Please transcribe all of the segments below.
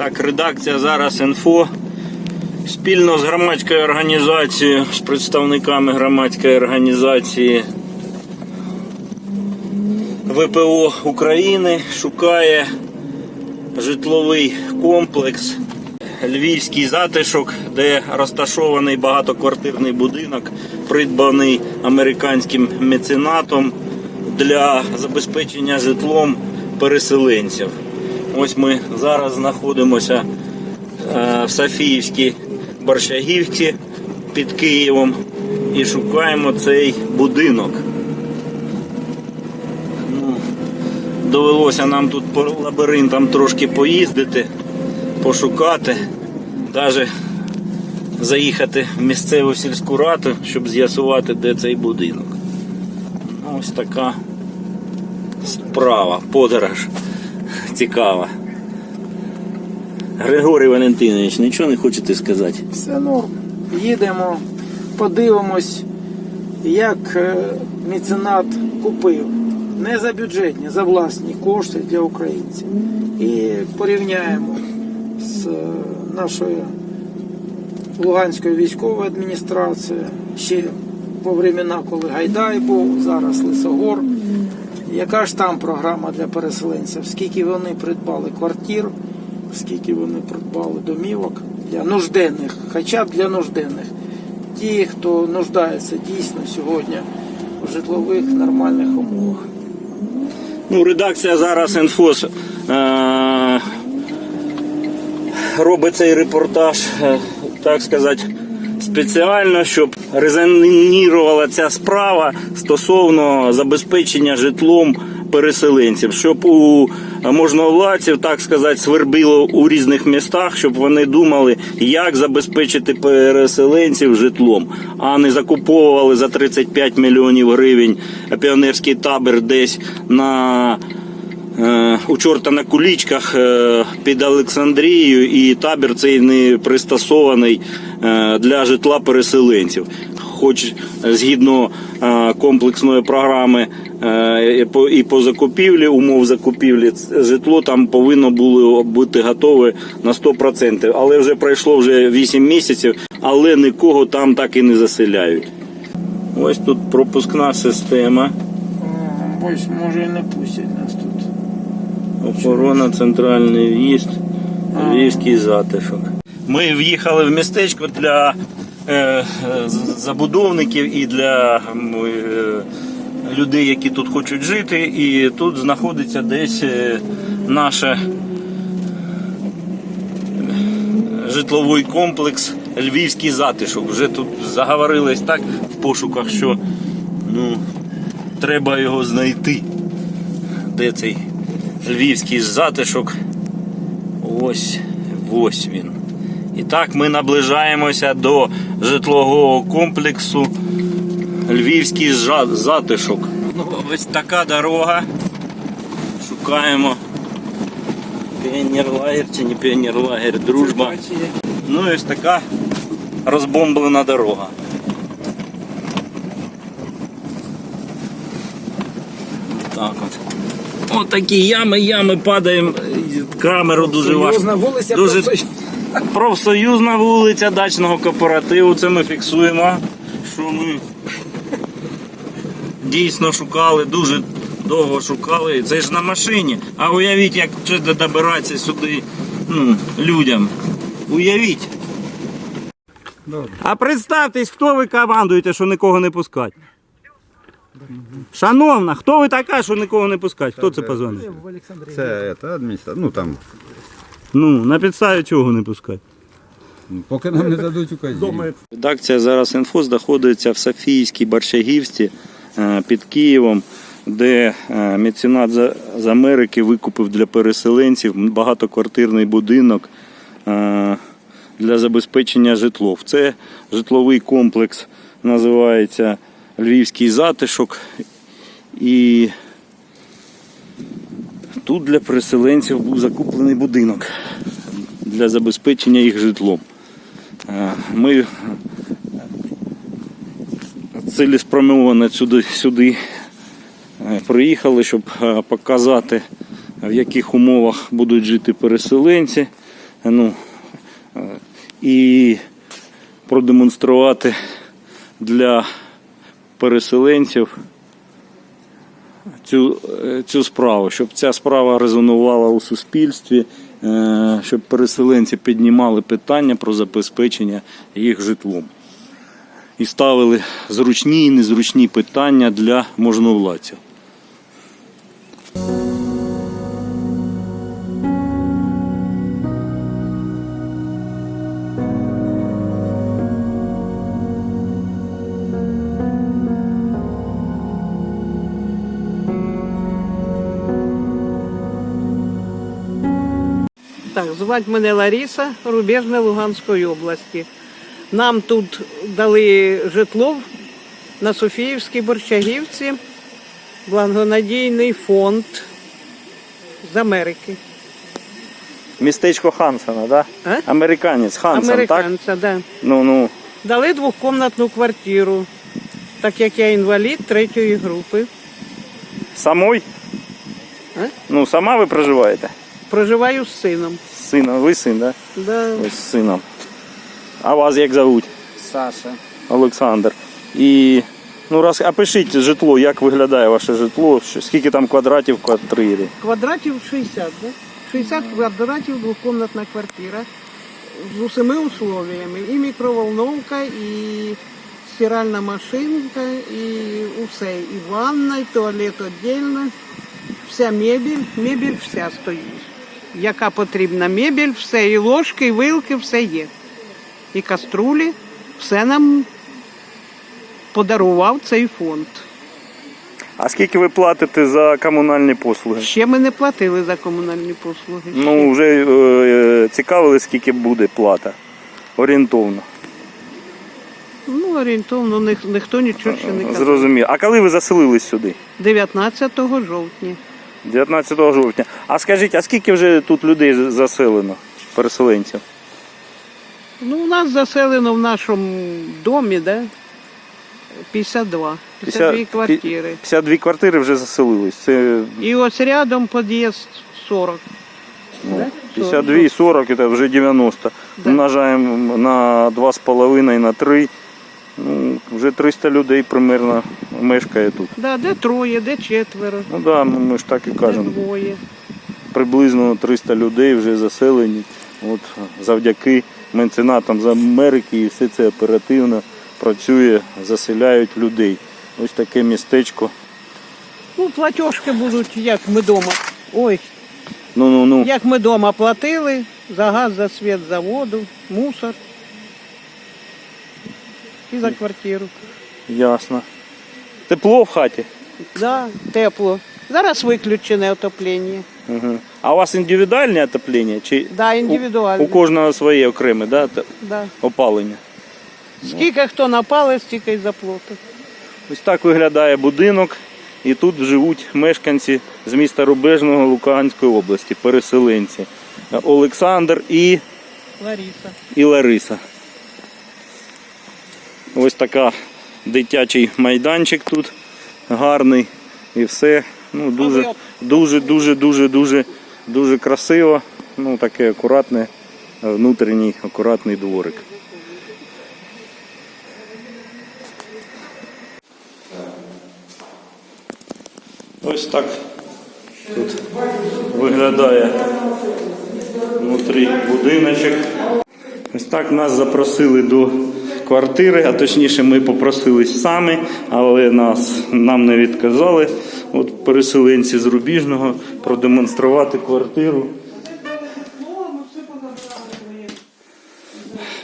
Так, редакція зараз інфо. Спільно з громадською організацією, з представниками громадської організації ВПО України шукає житловий комплекс Львівський затишок, де розташований багатоквартирний будинок, придбаний американським меценатом для забезпечення житлом переселенців. Ось ми зараз знаходимося е, в Софіївській Борщагівці під Києвом і шукаємо цей будинок. Ну, довелося нам тут по лабіринтам трошки поїздити, пошукати, навіть заїхати в місцеву сільську раду, щоб з'ясувати, де цей будинок. Ну, Ось така справа, подорож цікава. Григорій Валентинович, нічого не хочете сказати? Все норм. Їдемо, подивимось, як е, меценат купив. Не за бюджетні, за власні кошти для українців. І порівняємо з е, нашою Луганською військовою адміністрацією, ще по времена, коли Гайдай був, зараз Лисогор. Яка ж там програма для переселенців? Скільки вони придбали квартир, скільки вони придбали домівок для нужденних, хоча б для нужденних. Ті, хто нуждається дійсно сьогодні в житлових нормальних умовах. Ну, редакція зараз інфос е- робить цей репортаж, е, так сказати, спеціально, щоб резонувала ця справа стосовно забезпечення житлом переселенців, щоб у можновладців, так сказати, свербіло у різних містах, щоб вони думали, як забезпечити переселенців житлом, а не закуповували за 35 мільйонів гривень піонерський табір десь на у чорта на кулічках е, під Олександрією, і табір цей не пристосований е, для житла переселенців. Хоч згідно е, комплексної програми е, і по- закупівлі, умов закупівлі, житло там повинно було бути готове на 100%. Але вже пройшло вже 8 місяців, але нікого там так і не заселяють. Ось тут пропускна система. Ось може і не пустять. Охорона, центральний в'їзд, львівський затишок. Ми в'їхали в містечко для е, е, забудовників і для е, людей, які тут хочуть жити. І тут знаходиться десь е, наше житловий комплекс Львівський затишок. Вже тут заговорились так в пошуках, що ну, треба його знайти. Де цей львівський затишок? Ось, ось він. І так ми наближаємося до житлового комплексу Львівський затишок. Ну, ось така дорога. Шукаємо піонерлагер чи не піонерлагер, дружба. Ну і ось така розбомблена дорога. Так от. От такі ями, ями падаємо. Камеру дуже важко. Вулиця Дуже профсоюз- профсоюзна вулиця дачного кооперативу. Це ми фіксуємо. Що ми дійсно шукали, дуже довго шукали. Це ж на машині. А уявіть, як ще добиратися сюди ну, людям. Уявіть. А представтесь, хто ви командуєте, що нікого не пускати? Шановна, хто ви така, що нікого не пускати? Хто це позвонив? Це это, адміністрація. Ну там, Ну, на підставі чого не пускати? поки нам не дадуть указів. Редакція зараз інфо знаходиться в Софійській Борщагівці е, під Києвом, де е, меценат з- з Америки викупив для переселенців багатоквартирний будинок е, для забезпечення житлов. Це житловий комплекс називається Львівський затишок. І тут для переселенців був закуплений будинок для забезпечення їх житлом. Е, Ми цілеспрямовано сюди, сюди е, приїхали, щоб е, показати, в яких умовах будуть жити переселенці. ну, е, і продемонструвати для переселенців цю, е, цю справу, щоб ця справа резонувала у суспільстві, е, щоб переселенці піднімали питання про забезпечення їх житлом. І ставили зручні і незручні питання для можновладців. Так, звати мене Лариса, Рубежне Луганської області. Нам тут дали житло на Софіївській Борчагівці, благонадійний фонд з Америки. Містечко Хансена, да? А? Американець Хансон, так? Да. Ну, ну, Дали двокомнатну квартиру, так як я інвалід третьої групи. самой? А? Ну, сама ви проживаєте? Проживаю з сином. З сином, ви син, да? Да. Ось з сином. А вас як зовуть? Саша. Олександр. І ну раз, а пишіть житло, як виглядає ваше житло, скільки там квадратів в квартирі. Квадратів 60, да? 60 квадратів двокомнатна квартира з усіми условиями. І мікроволновка, і стиральна машинка, і усе. І ванна, і туалет віддільно. Вся мебель, мебель вся стоїть. Яка потрібна мебель, все, і ложки, і вилки, все є. І каструлі, все нам подарував цей фонд. А скільки ви платите за комунальні послуги? Ще ми не платили за комунальні послуги. Ну, вже е, цікавили, скільки буде плата. Орієнтовно. Ну, орієнтовно, ніх- ніхто нічого ще не казав. Зрозумів. А коли ви заселились сюди? 19 жовтня. 19 жовтня. А скажіть, а скільки вже тут людей заселено, переселенців? Ну, у нас заселено в нашому домі, да? 52. 52 квартири. 52 квартири вже заселились. Це І ось рядом під'їзд 40. Да? 52 і 40, це вже 90. Да. Умножаємо на 2,5 на 3. Ну, вже 300 людей примерно мешкає тут. Да, де троє, де четверо, Ну так, да, ми ж так і де кажемо. двоє. Приблизно 300 людей вже заселені. От завдяки меценатам з Америки і все це оперативно працює, заселяють людей. Ось таке містечко. Ну, платіжки будуть, як ми вдома. Ой, Ну ну ну. як ми вдома платили за газ, за світ, за воду, мусор. І за квартиру. Ясно. Тепло в хаті. Да, тепло. Зараз виключене отоплення. Угу. А у вас індивідуальне отоплення? Чи Да, у, у кожного своє окреме да, Да. опалення? Скільки хто напали, стільки й заплатить. Ось так виглядає будинок. І тут живуть мешканці з міста Рубежного Луганської області, переселенці. Олександр і, Лариса. і Лариса. Ось така дитячий майданчик тут гарний і все. Ну, дуже, дуже, дуже, дуже, дуже, дуже красиво. Ну, таке акуратне, внутрішній акуратний дворик. Ось так тут виглядає внутрі будиночок. Ось так нас запросили до квартири, а точніше ми попросились самі, але нас, нам не відказали. От переселенці з Рубіжного продемонструвати квартиру.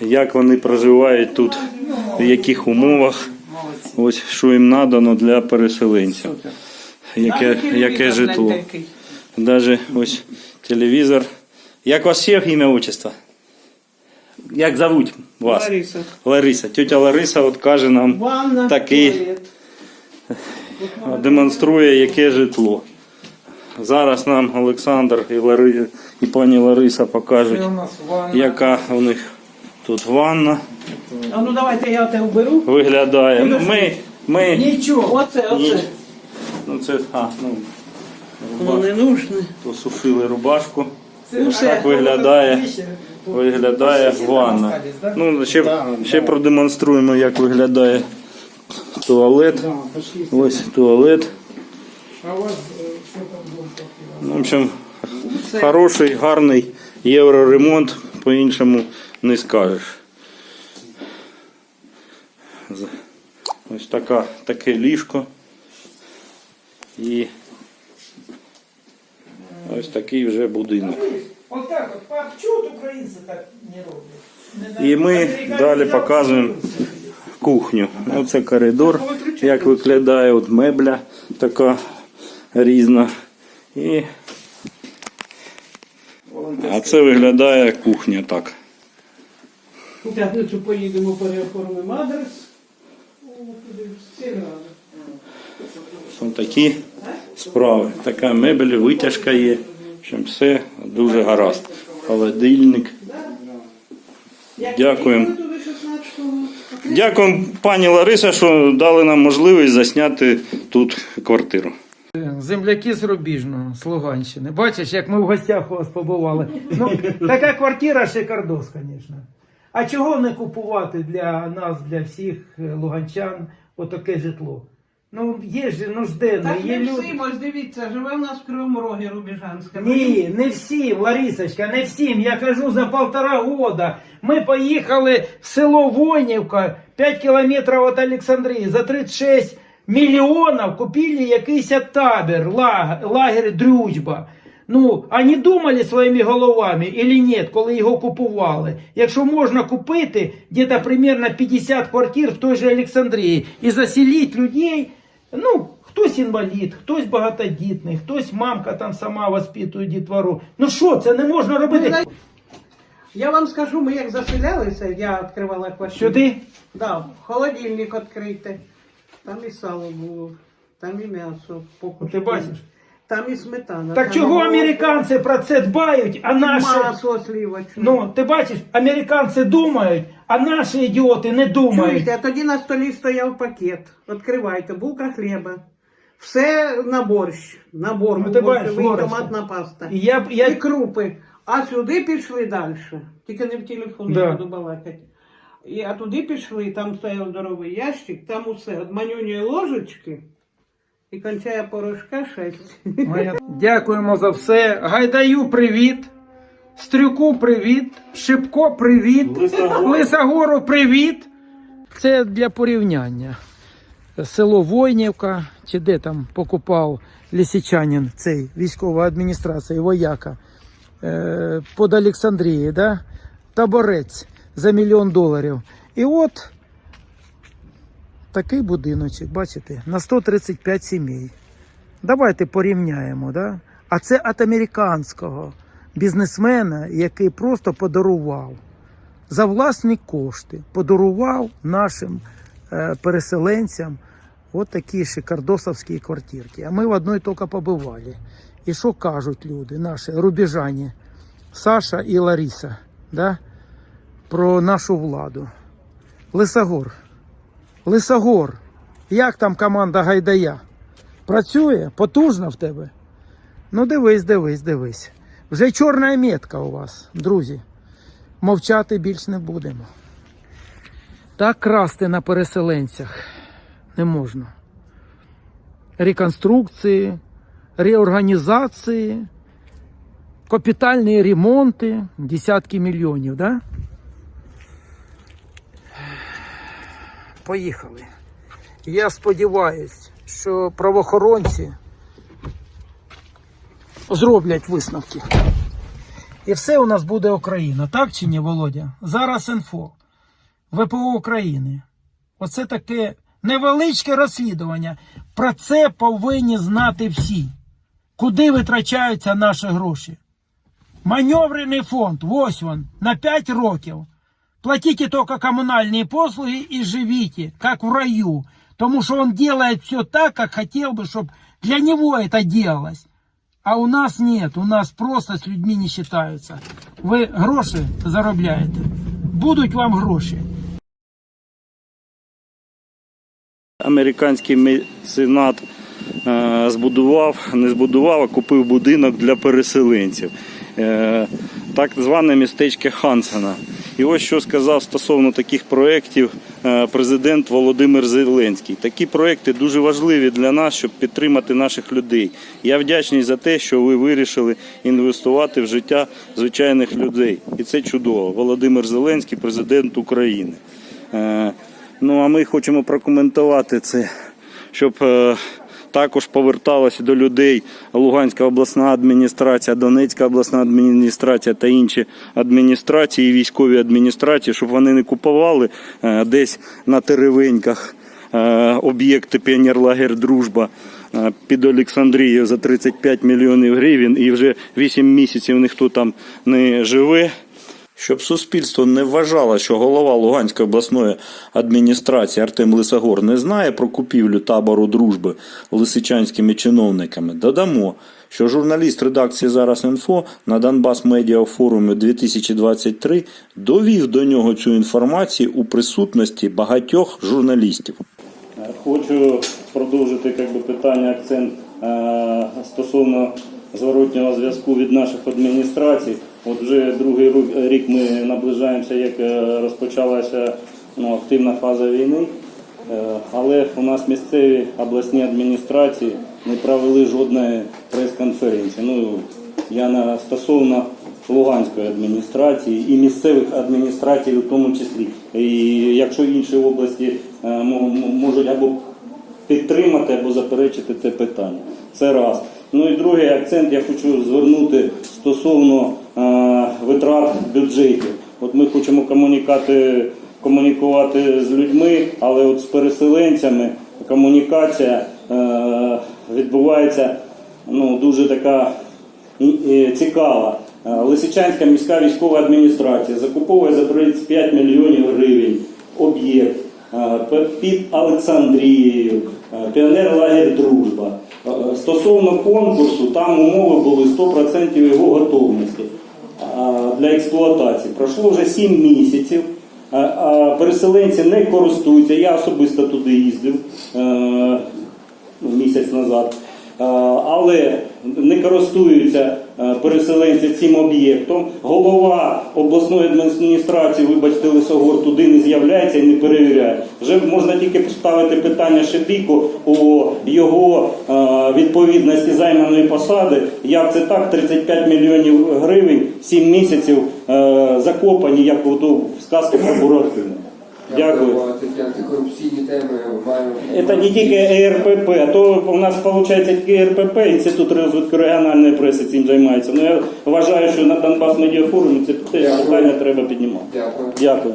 Як вони проживають тут, в яких умовах, ось що їм надано для переселенців. Яке, яке житло. Даже ось телевізор. Як вас ще ім'я отчество? Як зовуть вас? Лариса. Лариса. Тетя Лариса от каже нам, Ванна, Такий. туалет. демонструє, яке житло. Зараз нам Олександр і, Лари... і пані Лариса покажуть, яка у них тут ванна А ну давайте я тебе вберу. виглядає. Ми, ми, Нічого. Оце, Ні. ну це, а, ну, Воно не нужне. посушили рубашку. Так виглядає, виглядає ванна. Ну, ще, ще продемонструємо, як виглядає туалет. Ось туалет. Е? Ну, В общем, хороший, гарний євроремонт, по-іншому не скажеш. Ось така, таке ліжко. І ось такий вже будинок. Отак от, пап, чого от українці так не роблять? І ми далі показуємо кухню. Оце коридор, як виглядає от мебля така різна. І... А це виглядає кухня так. У п'ятницю поїдемо переоформимо адрес. Ось такі справи. Така мебель, витяжка є. Общем, все дуже гаразд. Холодильник. Дякуємо. Ми туди 16-го. Дякуємо, пані Лариса, що дали нам можливість засняти тут квартиру. Земляки з Рубіжного, з Луганщини. Бачиш, як ми в гостях у вас побували. Ну, така квартира шикардос, звісно. А чого не купувати для нас, для всіх е, луганчан, отаке житло? Ну, є ж нужденні, Так є не люди. всі, ось дивіться, живе в нас в Кривому Рогі Рубіжанська. Ні, не всім, Ларисочка, не всім. Я кажу за полтора года. Ми поїхали в село Войнівка, 5 кілометрів від Олександрії, за 36 мільйонів купили якийсь табір, лаг- лагерь Дружба. Ну, вони думали своїми головами или ні, коли його купували. Якщо можна купити десь примерно 50 квартир в той же Олександрії і заселити людей, ну, хтось інвалід, хтось багатодітний, хтось мамка там сама воспитує дітвору. Ну що, це не можна робити? Я вам скажу, ми як заселялися, я відкривала квартиру. Сюди? Да, холодильник відкритий. Там і сало було, там і м'ясо. Ти бачиш? Там і сметана. Так там чого молоко, американці про це дбають, а і наші... Масло сливочне. Ну, ти бачиш, американці думають, а наші ідіоти не думають. Чуєте, а тоді на столі стояв пакет. Відкривайте, булка хліба. Все на борщ. Набор Ну, ти бачиш, борщовий, Лорочка. томатна паста. І я, І я... крупи. А сюди пішли далі. Тільки не в телефон Да. буду балакати. І, а туди пішли, там стояв здоровий ящик, там усе. От манюньої ложечки і кончає порошка 6. Дякуємо за все. Гайдаю привіт. Стрюку привіт. Шипко привіт. Лисогору привіт. Це для порівняння. Село Войнівка, чи де там покупав лісичанин цей військова адміністрація, вояка е, під Олександрією, да? таборець за мільйон доларів. І от такий будиночок, бачите, на 135 сімей. Давайте порівняємо. Да? А це від американського бізнесмена, який просто подарував за власні кошти, подарував нашим е, переселенцям от такі шикардосовські квартирки. А ми в одній тільки побували. І що кажуть люди, наші рубіжані, Саша і Лариса, да? про нашу владу. Лисогор. Лисогор. Як там команда Гайдая? Працює? Потужно в тебе? Ну дивись, дивись, дивись. Вже чорна метка у вас, друзі. Мовчати більш не будемо. Так красти на переселенцях не можна. Реконструкції, реорганізації, капітальні ремонти, десятки мільйонів, да? Поїхали. Я сподіваюся, що правоохоронці зроблять висновки. І все у нас буде Україна, так чи ні, Володя? Зараз інфо. ВПО України. Оце таке невеличке розслідування. Про це повинні знати всі. Куди витрачаються наші гроші? Маневрений фонд, ось він, на 5 років. Платите только коммунальные послуги и живите, как в раю. Потому что он делает все так, как хотел бы, чтобы для него это делалось. А у нас нет, у нас просто с людьми не считаются. Ви гроші заробляєте. Будуть вам гроші. Американський меценат е, збудував, не збудував, а купив будинок для переселенців. е, так зване містечко Хансена. І ось що сказав стосовно таких проєктів е, президент Володимир Зеленський. Такі проєкти дуже важливі для нас, щоб підтримати наших людей. Я вдячний за те, що ви вирішили інвестувати в життя звичайних людей. І це чудово. Володимир Зеленський, президент України. Е, Ну а ми хочемо прокоментувати це, щоб е, також поверталася до людей Луганська обласна адміністрація, Донецька обласна адміністрація та інші адміністрації, військові адміністрації, щоб вони не купували е, десь на теревеньках е, об'єкти піонерлагер Дружба е, під Олександрією за 35 мільйонів гривень, і вже 8 місяців ніхто там не живе. Щоб суспільство не вважало, що голова Луганської обласної адміністрації Артем Лисогор не знає про купівлю табору дружби лисичанськими чиновниками, додамо, що журналіст редакції Зараз інфо на Донбас Медіа форумі 2023 довів до нього цю інформацію у присутності багатьох журналістів. Хочу продовжити як би, питання акцент е, стосовно зворотнього зв'язку від наших адміністрацій. От вже другий рік ми наближаємося, як е, розпочалася ну, активна фаза війни. Е, Але у нас місцеві обласні адміністрації не провели жодної прес-конференції. Ну, я на стосовно Луганської адміністрації і місцевих адміністрацій у тому числі. І якщо інші області е, мо- мо- можуть або підтримати або заперечити це питання. Це раз. Ну і другий акцент я хочу звернути стосовно витрат бюджетів. От ми хочемо комунікати, комунікувати з людьми, але от з переселенцями комунікація е, відбувається ну, дуже така цікава. Е, Лисичанська міська військова адміністрація закуповує за 35 мільйонів гривень об'єкт е, під Олександрією, е, піонер-лагерь Дружба. Е, Стосовно конкурсу, там умови були 100% його готовності е, для експлуатації. Пройшло вже 7 місяців. Переселенці не користуються. Я особисто туди їздив е, ну, місяць назад. Але не користуються е, переселенці цим об'єктом. Голова обласної адміністрації, вибачте, Лисогор, туди не з'являється і не перевіряє. Вже можна тільки поставити питання Шепіку у його е, відповідності займаної посади. Як це так? 35 мільйонів гривень, 7 місяців е, закопані, як в сказці про Буратино. Дякую. Антикорупційні теми маємо. Это не тільки ЕРПП, а то у нас виходить тільки ЕРПП, Інститут розвитку регіональної преси цим займається. Ну я вважаю, що на Донбас Медіафорумі це теж питання треба піднімати. Дякую. Дякую.